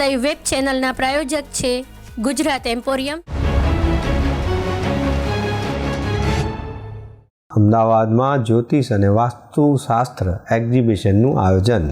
Live web ચેનલના પ્રાયોજક છે Gujarat emporium અમદાવાદમાં જ્યોતિષ અને વાસ્તુશાસ્ત્ર એક્ઝિબિશનનું આયોજન.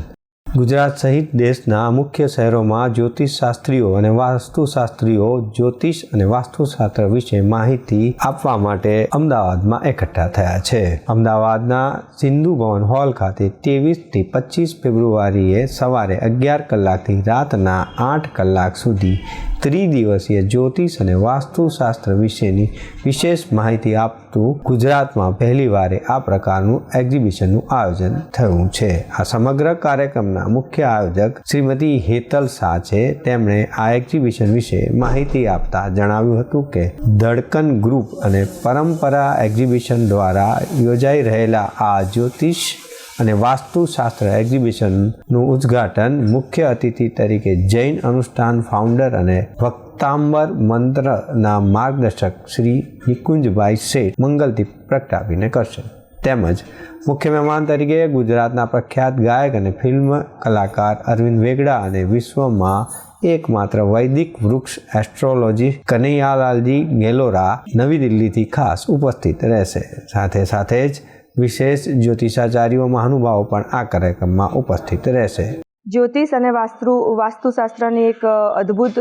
ગુજરાત સહિત દેશના મુખ્ય શહેરોમાં જ્યોતિષશાસ્ત્રીઓ અને વાસ્તુશાસ્ત્રીઓ જ્યોતિષ અને વાસ્તુશાસ્ત્ર વિશે માહિતી આપવા માટે અમદાવાદમાં એકઠા થયા છે. અમદાવાદના સિંધુ ભવન હોલ ખાતે ત્રેવીસથી પચીસ ફેબ્રુઆરીએ સવારે અગિયાર કલાકથી રાતના આઠ કલાક સુધી ત્રિદિવસીય જ્યોતિષ અને વાસ્તુશાસ્ત્ર વિશેની વિશેષ માહિતી આપતું ગુજરાતમાં પહેલીવારે આ પ્રકારનું એક્ઝિબિશનનું આયોજન થયું છે. આ સમગ્ર કાર્યક્રમના મુખ્ય આયોજક શ્રીમતી હેતલ શાહ છે. તેમણે આ એક્ઝિબિશન વિશે માહિતી આપતા જણાવ્યું હતું કે, ધડકન ગ્રુપ અને પરંપરા એક્ઝિબિશન દ્વારા યોજાઈ રહેલા આ જ્યોતિષ અને વાસ્તુશાસ્ત્ર એક્ઝિબિશનનું ઉદ્ઘાટન મુખ્ય અતિથિ તરીકે જૈન અનુષ્ઠાન ફાઉન્ડર અને વક્તાંબર મંત્રના માર્ગદર્શક શ્રી નિકુંજભાઈ શેઠ મંગલદીપ પ્રગટાવીને કરશે. તેમજ મુખ્ય મહેમાન તરીકે ગુજરાતના પ્રખ્યાત ગાયક અને ફિલ્મ કલાકાર અરવિંદ વેગડા અને વિશ્વમાં એકમાત્ર વૈદિક વૃક્ષ એસ્ટ્રોલોજી કનૈયાલાલજી ગેલોરા નવી દિલ્હીથી ખાસ ઉપસ્થિત રહેશે. સાથે સાથે જ વિશેષ જ્યોતિષાચાર્યો મહાનુભાવો પણ આ કાર્યક્રમમાં ઉપસ્થિત રહેશે. જ્યોતિષ અને વાસ્તુ વાસ્તુશાસ્ત્રની એક અદ્ભુત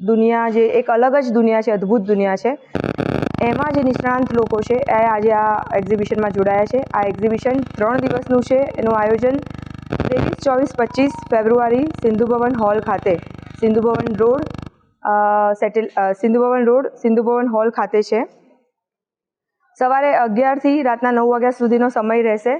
દુનિયા જે, એક અલગ જ દુનિયા છે, અદ્ભુત દુનિયા છે. એમાં જે નિષ્ણાંત લોકો છે, એ આજે આ એક્ઝિબિશનમાં જોડાયા છે. આ એક્ઝિબિશન ત્રણ દિવસનું છે. એનું આયોજન ત્રેવીસ, ચોવીસ, પચીસ ફેબ્રુઆરી સિંધુ ભવન હોલ ખાતે, Sindhu Bhavan road Satellite Sindhu Bhavan road, Sindhu Bhavan hall ખાતે છે. સવારે અગિયારથી રાતના નવ વાગ્યા સુધીનો સમય રહેશે.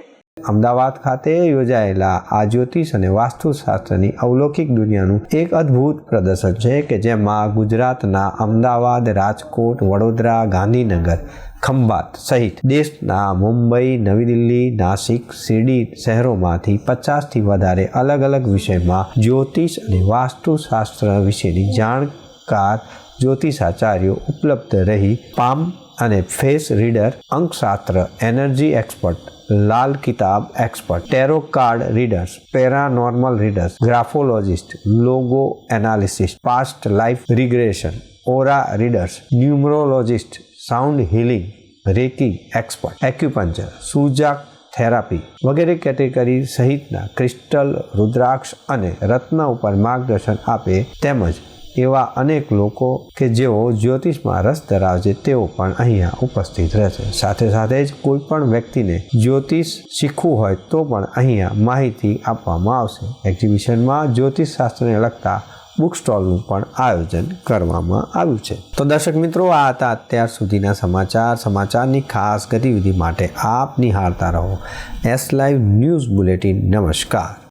અમદાવાદ ખાતે યોજાયેલા આ જ્યોતિષ અને વાસ્તુશાસ્ત્રની અવલૌકિક દુનિયાનું એક અદ્ભુત પ્રદર્શન છે કે જેમાં ગુજરાતના અમદાવાદ, રાજકોટ, વડોદરા, ગાંધીનગર, ખંભાત સહિત દેશના મુંબઈ, નવી દિલ્હી, નાસિક, શિરડી શહેરોમાંથી પચાસથી વધારે અલગ અલગ વિષયમાં જ્યોતિષ અને વાસ્તુશાસ્ત્ર વિશેની જાણકાર જ્યોતિષાચાર્યો ઉપલબ્ધ રહી. પામ અને face reader, અંકશાસ્ત્ર, energy expert, Lal Kitab expert, tarot card readers, paranormal readers, graphologist, logo analysis past life regression, aura readers, numerologist, sound healing, reiki expert acupuncture sujok therapy વગેરે કેટેગરી સહિતના ક્રિસ્ટલ, રુદ્રાક્ષ અને રત્ન ઉપર માર્ગદર્શન આપે તેમજ એવા અનેક લોકો કે જેઓ જ્યોતિષમાં રસ ધરાવે છે, તેઓ પણ અહીંયા ઉપસ્થિત રહેશે સાથે સાથે જ કોઈ પણ વ્યક્તિને જ્યોતિષ શીખવું હોય તો પણ અહીંયા માહિતી આપવામાં આવશે. એક્ઝિબિશનમાં જ્યોતિષ શાસ્ત્રને લગતા બુક સ્ટોલનું પણ આયોજન કરવામાં આવ્યું છે. તો દર્શક મિત્રો, આ હતા અત્યાર સુધીના સમાચાર. સમાચારની ખાસ ગતિવિધિ માટે આપ નિહાળતા રહો. એસ લાઈવ ન્યૂઝ બુલેટિન નમસ્કાર.